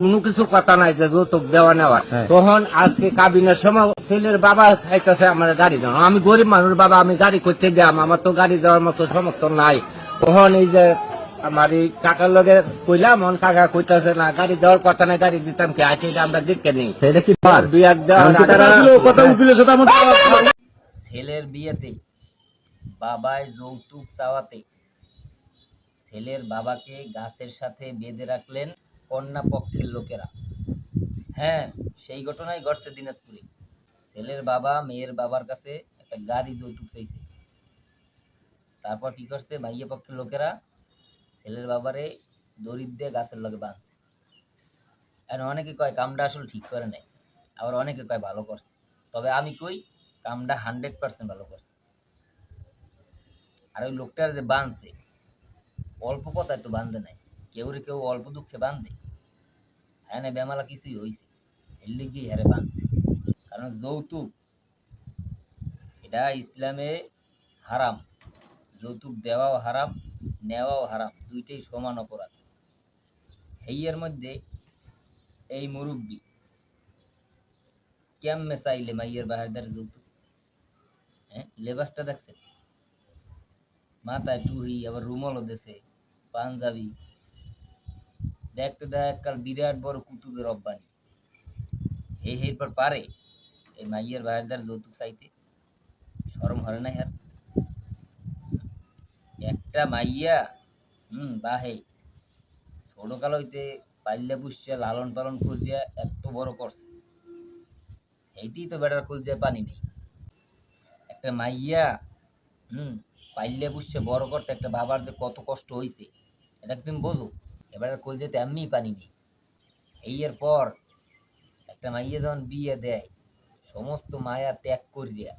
কোনো কিছু কথা নাই যে যৌতুক দেওয়া নেওয়া হ্যাঁ। তখন আজকে কাবিনের সময় ছেলের বাবা চাইতেছে আমার গাড়ি দেওয়া। আমি গরিব মানুষ বাবা আমি গাড়ি করতে যাম আমার তো গাড়ি দেওয়ার মতো সমর্থন নাই। তখন এই যে আমার এই কাকার লগে কইলাম মন কাকা কইতাছে না গাড়ি দেওয়ার কথা নাই গাড়ি দিতাম কি? আছে এটা আমরা দেখতে নেই। সেটা কি পার দুই এক কথা উকিলের সাথে আমার ছেলের বিয়েতে বাবায় যৌতুক চাওয়াতে ছেলের বাবাকে গাছের সাথে বেঁধে রাখলেন। কন্যা পক্ষের লোকেরা। হ্যাঁ সেই ঘটনাই ঘটছে দিনাজপুরে। ছেলের বাবা, মেয়ের বাবার কাছে একটা গাড়ি যৌতুক চাইছে। তারপর কি করছে মাইয়া পক্ষের লোকেরা ছেলের বাবারে দরিদ্র গাছের লগে বাঁধছে। আর অনেকে কয়, কামটা আসলে ঠিক করে নেয় আবার অনেকে কয়, ভালো করছে। তবে আমি কই, কামটা হান্ড্রেড পার্সেন্ট ভালো করছে। আর ওই লোকটার যে বাঁধছে, অল্প কথায় তো বাঁধে নাই। কেউ রে কেউ অল্প দুঃখে বাঁধে। হ্যাঁ না বেমালা, কিছুই হয়েছে এর লিগেই হারে বাঁধছে। কারণ যৌতুক, এটা ইসলামে হারাম। যৌতুক দেওয়াও হারাম, নেওয়াও হারাম। দুইটাই সমান অপরাধ। হেইয়ের মধ্যে এই মুরব্বী, কেমনে চাইলে মাইয়ের বাহার দ্বারা যৌতুক? হ্যাঁ লেবাসটা দেখছেন? মাথায় টুহি, আবার রুমালও দেশে পাঞ্জাবি দেখতে দেখ এককাল বিরাট বড় কুতুবের রব্বানি। হে হে পর পারে। এই মাইয়ের বাহার দ্বারা যৌতুক চাইতে। সরম হরে না হ্যার একটা মাইয়া, হুম, বাহে ছোট কাল হইতে পাল্লা পুষছে লালন পালন করিয়া এত বড় করছে। এইতেই তো বেটার খুলছে পানি নেই। একটা মাইয়া, হুম পাইলে পুষছে বড় করতে একটা বাবার যে কত কষ্ট হইছে, এটা তুমি বোঝো? এবার কলজেতে এমনি পানি নেই। এর পর একটা মাইয়া যখন বিয়ে দেয়, সমস্ত মায়া ত্যাগ করিয়া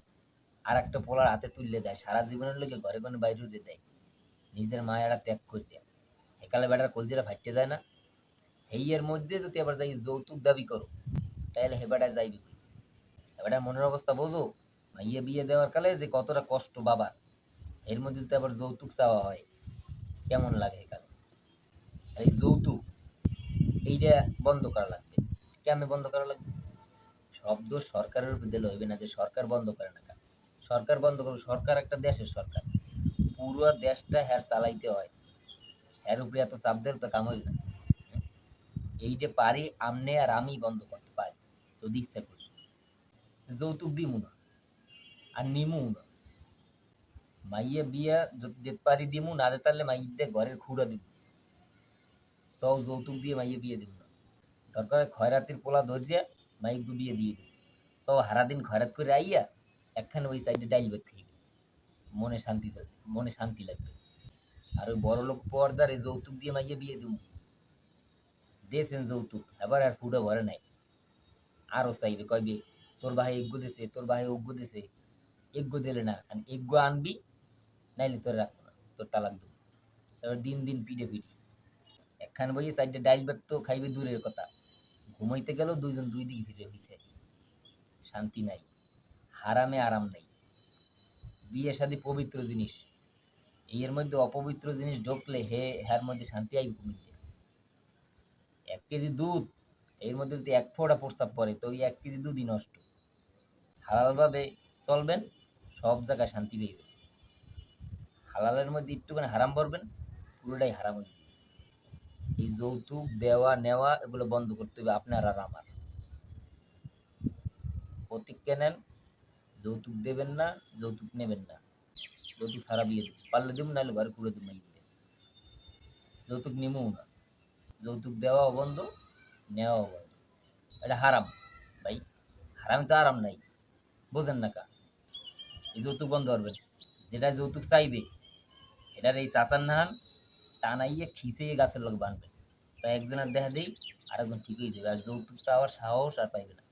আর একটা পোলার হাতে তুললে দেয়, সারা জীবনের লোকে ঘরে ঘরে বাইরে উঠে দেয়, নিজের মায়াটা ত্যাগ করিয়া একালে বেটার কলজিরা ফাটতে যায় না। এই এর মধ্যে যদি আবার যাই যৌতুক দাবি করো, তাহলে হে বেটায় যাইবি কই? এবার মনের অবস্থা বোঝো, মাইয়া বিয়ে দেওয়ার কালে যে কতটা কষ্ট বাবার। এর মধ্যে যদি আবার যৌতুক চাওয়া হয়, কেমন লাগে এখানে এই যৌতুক, এইটা বন্ধ করা লাগবে। কেমনে বন্ধ করা লাগবে? শব্দ সরকারের উপর দিলে হইবে না যে সরকার বন্ধ করে না সরকার বন্ধ করবে সরকার একটা দেশের সরকার। পুরো দেশটা হ্যার চালাইতে হয়। হ্যার উপরে এত চাপ দিলে তো কাম হইবে না। এইটা পারি, আমনে আর আমি বন্ধ করতে পারি, যদি ইচ্ছা করি। যৌতুক দিমু না, আর নিমু না। মাইয়া বিয়া যদি পারি দিমু, না দিতে পারলে মাইয়ে ঘরের খুঁড়া দিব তাও যৌতুক দিয়ে মাইয়ে বিয়ে দিব না। দরকার খয়রাতির পোলা ধরিয়া মাইক বিয়ে দিয়ে দিব। তাও হারাদিন খয়রাত করে আইয়া একখানে ওই সাইডে ডাইল বেগ খাইবে মনে শান্তি মনে শান্তি লাগবে। আর ওই বড় লোক পর্দার যৌতুক দিয়ে মাইয়ে বিয়ে দিব। দিয়েছেন যৌতুক, এবার আর ফুটা ভরে নাই। আরও চাইবে, কইবে, তোর ভাই এগ্য দিছে, তোর ভাই অজ্ঞ দিছে এগ্য দিলে না এগ্য আনবি, নাইলে তোর রাখব না, তোর তালাক দেবো। এবার দিন দিন পিড়ে পিড়ি একখান বইয়ে সাইডে ডাইল ভাত তো খাইবে দূরের কথা। ঘুমাইতে গেলেও দুইজন দুই দিকে ফিরে হইতে শান্তি নাই, হারামে আরাম নাই। বিয়ে শাদি পবিত্র জিনিস। এর মধ্যে অপবিত্র জিনিস ঢুকলে হে হ্যার মধ্যে শান্তি আইবে কমিতে। এক কেজি দুধ, এর মধ্যে যদি এক ফোঁটা প্রস্তাব পড়ে, তো ওই এক কেজি দুধই নষ্ট। হালালভাবে চলবেন, সব জায়গায় শান্তি পেয়ে হালালের মধ্যে একটুখানি হারাম করবেন, পুরোটাই হারাম হয়ে যাবে। এই যৌতুক, দেওয়া, নেওয়া এগুলো বন্ধ করতে হবে আপনার আর আমার। প্রতিজ্ঞা নেন যৌতুক দেবেন না, যৌতুক নেবেন না। যৌতুক সারা বিয়ে দেবেন পারলে দেবো, নাহলে ঘরে কুড়ে দেবো যৌতুক নেবও না। যৌতুক দেওয়াও বন্ধ নেওয়াও বন্ধ এটা হারাম, ভাই। হারাম তো আরাম নাই। বোঝেন না কা। এই যৌতুক বন্ধ করবেন। যেটা যৌতুক চাইবে, এটার এই চাচার নাহান টানাইয়ে খিচে গাছের লোক বানবেন। তো একজনের দেখা দেই, আরেকজন ঠিক হয়ে যাবে। আর যৌতুক চাওয়ার সাহস আর পাইবে না।